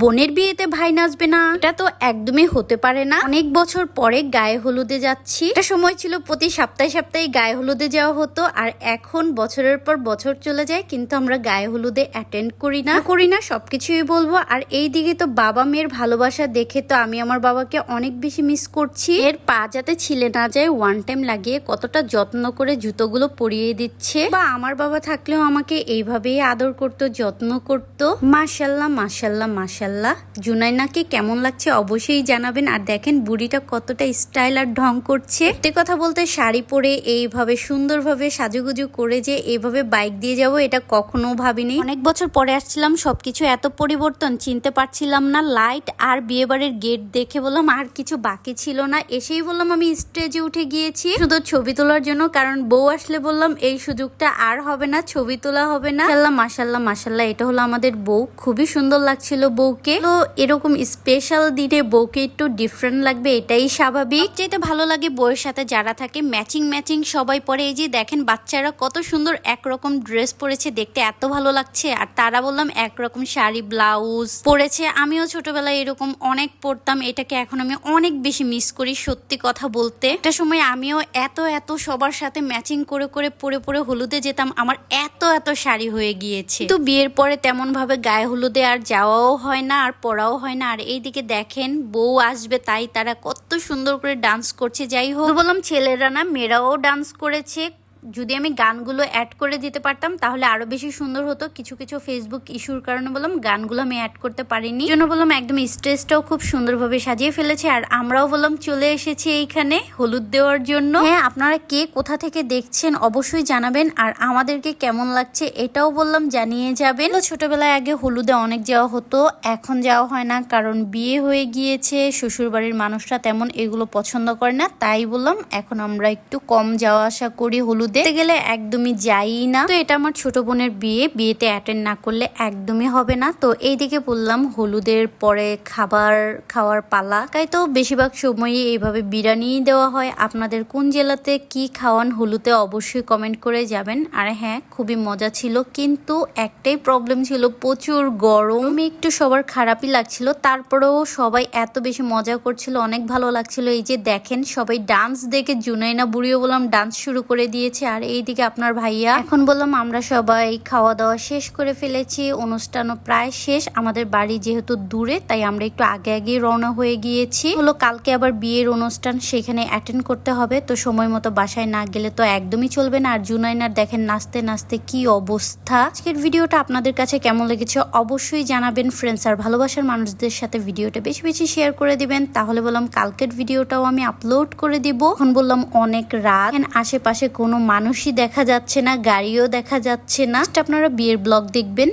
বোনের বিয়েতে ভাই নাচবে না? এটা তো একদমই হতে পারে না। অনেক বছর পরে গায়ে হলুদে যাচ্ছি। এটা সময় ছিল প্রতি সপ্তাহে সপ্তাহে গায়ে হলুদে যাওয়া হতো, আর এখন বছরের পর বছর চলে যায়, কিন্তু আমরা গায়ে হলুদে অ্যাটেন্ড করি না। করি না, সবকিছুই বলব। আর এই দিকে তো বাবা মেয়ের ভালোবাসা দেখে তো আমি আমার বাবাকে অনেক বেশি মিস করছি। এর পা যাতে ছিলে না যায় ওয়ান টাইম লাগিয়ে কতটা যত্ন করে জুতোগুলো পরিয়ে দিচ্ছে। বা আমার বাবা থাকলেও আমাকে এইভাবেই আদর করতো, যত্ন করতো। মাশাল্লাহ মাশাল্লাহ। মাশাল্লাহ জুনাইনাকে কেমন লাগছে অবশ্যই জানাবেন। আর দেখেন, বুড়িটা কতটা স্টাইল আর ঢং করছে। সত্যি কথা বলতে শাড়ি পরে এইভাবে সুন্দরভাবে সাজুগুজু করে যে এইভাবে বাইক দিয়ে যাব, এটা কখনো ভাবিনি। অনেক বছর পরে আসছিলাম, সবকিছু এত পরিবর্তন, চিনতে পারছিলাম না। লাইট আর বিয়ে বাড়ির গেট দেখে বললাম, আর কিছু বাকি ছিল না। এসেই বললাম, আমি স্টেজে উঠে গিয়েছি শুধু ছবি তোলার জন্য, কারণ বউ আসলে বললাম, এই সুযোগটা আর হবে না, ছবি তোলা হবে না। মাসাল্লাহ মাসাল্লাহ এটা হলো আমাদের বউ। খুবই সুন্দর লাগছিল বউকে? তো এরকম স্পেশাল দিনে বউকে একটু ডিফারেন্ট লাগবে এটাই স্বাভাবিক। যেটা ভালো লাগে বউয়ের সাথে যারা থাকে ম্যাচিং ম্যাচিং সবাই পরে। এই যে দেখেন বাচ্চারা কত সুন্দর একরকম ড্রেস পরেছে দেখতে এত ভালো লাগছে। আর তারা বললাম একরকম শাড়ি ব্লাউজ পরেছে। আমিও ছোটবেলায় এরকম অনেক পরতাম এটাকে এখন আমি অনেক বেশি মিস করি সত্যি কথা বলতে। একটা সময় আমিও এত এত সবার সাথে ম্যাচিং করে করে পরে পরে হলুদে যেতাম আমার এত এত শাড়ি হয়ে গিয়েছে। তো বিয়ের পরে তেমন ভাবে গায়ে হলুদে আর যাওয়াও হয় না, আর পড়াও হয় না। আর এইদিকে দেখেন, বউ আসবে তাই তারা কত সুন্দর করে ডান্স করছে। যাই হোক, বললাম ছেলেরা না, মেয়েরাও ডান্স করেছে। যদি আমি গানগুলো অ্যাড করে দিতে পারতাম, তাহলে আরও বেশি সুন্দর হতো। কিছু কিছু ফেসবুক ইস্যুর কারণে বললাম, গানগুলো আমি অ্যাড করতে পারিনি। জন্য বললাম, একদম স্টেজটাও খুব সুন্দরভাবে সাজিয়ে ফেলেছে। আর আমরাও বললাম, চলে এসেছি এইখানে হলুদ দেওয়ার জন্য। হ্যাঁ আপনারা কে কোথা থেকে দেখছেন অবশ্যই জানাবেন। আর আমাদেরকে কেমন লাগছে এটাও বললাম, জানিয়ে যাবেন। ছোটবেলায় আগে হলুদে অনেক যাওয়া হতো, এখন যাওয়া হয় না। কারণ বিয়ে হয়ে গিয়েছে শ্বশুর বাড়ির মানুষরা তেমন এগুলো পছন্দ করে না। তাই বললাম, এখন আমরা একটু কম যাওয়া আসা করি হলুদে দেখতে গেলে একদমই যাই না। তো এটা আমার ছোট বোনের বিয়ে। বিয়েতে অ্যাটেন্ড না করলে একদমই হবে না। তো এইদিকে বললাম হলুদের পরে খাবার খাওয়ার পালা। তাই তো বেশিরভাগ সময়ই এইভাবে বিরিয়ানি দেওয়া হয়। আপনাদের কোন জেলাতে কি খাওয়ান হলুদে অবশ্যই কমেন্ট করে যাবেন। আর হ্যাঁ খুবই মজা ছিল। কিন্তু একটাই প্রবলেম ছিল প্রচুর গরম। একটু সবার খারাপই লাগছিল। তারপরেও সবাই এত বেশি মজা করছিল অনেক ভালো লাগছিল। এই যে দেখেন সবাই ডান্স দেখে জুনাইনা বুড়িও বললাম ডান্স শুরু করে দিয়েছে। আর এইদিকে আপনার ভাইয়া, এখন বললাম আমরা সবাই খাওয়া দাওয়া শেষ করে ফেলেছি, অনুষ্ঠানও প্রায় শেষ। আমাদের বাড়ি যেহেতু দূরে, তাই আমরা একটু আগে আগে রওনা হয়ে গিয়েছি। হলো, কালকে আবার বিয়ের অনুষ্ঠান, সেখানে অ্যাটেন্ড করতে হবে। তো সময় মতো বাসায় না গেলে তো একদমই চলবে না। আর জুনাইনার দেখেন নাচতে নাচতে কি অবস্থা। আজকের ভিডিওটা আপনাদের কাছে কেমন লেগেছে অবশ্যই জানাবেন। ফ্রেন্ডস আর ভালোবাসার মানুষদের সাথে ভিডিওটা বেশি বেশি শেয়ার করে দিবেন। তাহলে বললাম, কালকের ভিডিওটাও আমি আপলোড করে দিব। এখন বললাম, অনেক রাত। আশেপাশে কোনো মানুষই দেখা যাচ্ছে না গাড়িও দেখা যাচ্ছে না। আপনারা বিয়ের ব্লগ দেখবেন।